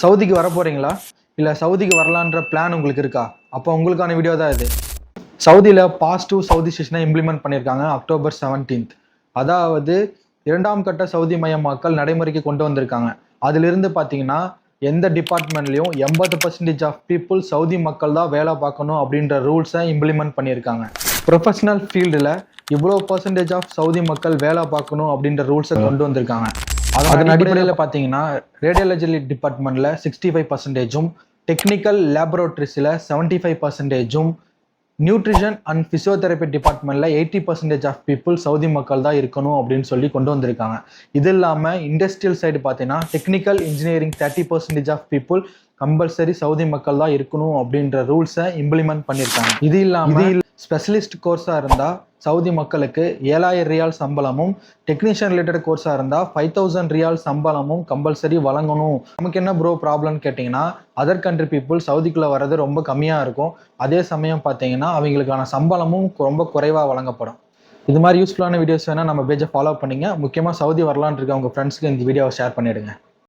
சவுதிக்கு வர போறீங்களா இல்லை சவுதிக்கு வரலான்ற பிளான் உங்களுக்கு இருக்கா? அப்போ உங்களுக்கான வீடியோ தான் இது. சவுதியில் பாசிட்டிவ் சவுதி செஷனை இம்ப்ளிமெண்ட் பண்ணியிருக்காங்க அக்டோபர் 17th அதாவது இரண்டாம் கட்ட சவுதி மயமாக்கல் நடைமுறைக்கு கொண்டு வந்திருக்காங்க. அதிலிருந்து பார்த்தீங்கன்னா எந்த டிபார்ட்மெண்ட்லையும் எண்பது பர்சன்டேஜ் ஆஃப் பீப்புள் சவுதி மக்கள் தான் வேலை பார்க்கணும் அப்படின்ற ரூல்ஸை இம்ப்ளிமெண்ட் பண்ணியிருக்காங்க. ப்ரொஃபஷனல் ஃபீல்டில் இவ்வளோ பர்சன்டேஜ் ஆஃப் சவுதி மக்கள் வேலை பார்க்கணும் அப்படின்ற ரூல்ஸை கொண்டு வந்திருக்காங்க. அதன் அடிப்படையில் பார்த்தீங்கன்னா ரேடியாலஜி டிபார்ட்மெண்ட்டில் சிக்ஸ்டி ஃபைவ் பர்சன்டேஜும் டெக்னிக்கல் லேபரேட்டரிஸில் செவன்ட்டி ஃபைவ் பர்சன்டேஜும் நியூட்ரிஷன் அண்ட் ஃபிசியோதெரப்பி டிபார்ட்மெண்ட்டில் eighty percentage of people Saudi மக்கள் தான் இருக்கணும் அப்படின்னு சொல்லி கொண்டு வந்திருக்காங்க. இது இல்லாமல் இண்டஸ்ட்ரியல் சைடு பார்த்தீங்கன்னா technical engineering thirty percentage of people compulsory Saudi மக்கள் தான் இருக்கணும் அப்படின்ற ரூல்ஸை இம்ப்ளிமெண்ட் பண்ணியிருக்காங்க இது இல்லாமல் ஸ்பெஷலிஸ்ட் கோர்ஸாக இருந்தால் சவுதி மக்களுக்கு ஏழாயிரம் ரியால் சம்பளமும் டெக்னீஷியன் ரிலேட்டட் கோர்ஸாக இருந்தால் ஃபைவ் தௌசண்ட் ரியால் சம்பளமும் கம்பல்சரி வழங்கணும். நமக்கு என்ன ப்ரோ ப்ராப்ளம்னு கேட்டிங்கன்னா அதர் கண்ட்ரி பீப்புள் சவுதிக்குள்ளே வர்றது ரொம்ப கம்மியாக இருக்கும். அதே சமயம் பார்த்தீங்கன்னா அவங்களுக்கான சம்பளமும் ரொம்ப குறைவாக வழங்கப்படும். இது மாதிரி யூஸ்ஃபுல்லான வீடியோஸ் வேணால் நம்ம பேஜை ஃபாலோ பண்ணிங்க. முக்கியமாக சவுதி வரலான் இருக்க உங்கள் ஃப்ரெண்ட்ஸ்க்கு இந்த வீடியோவை ஷேர் பண்ணிவிடுங்க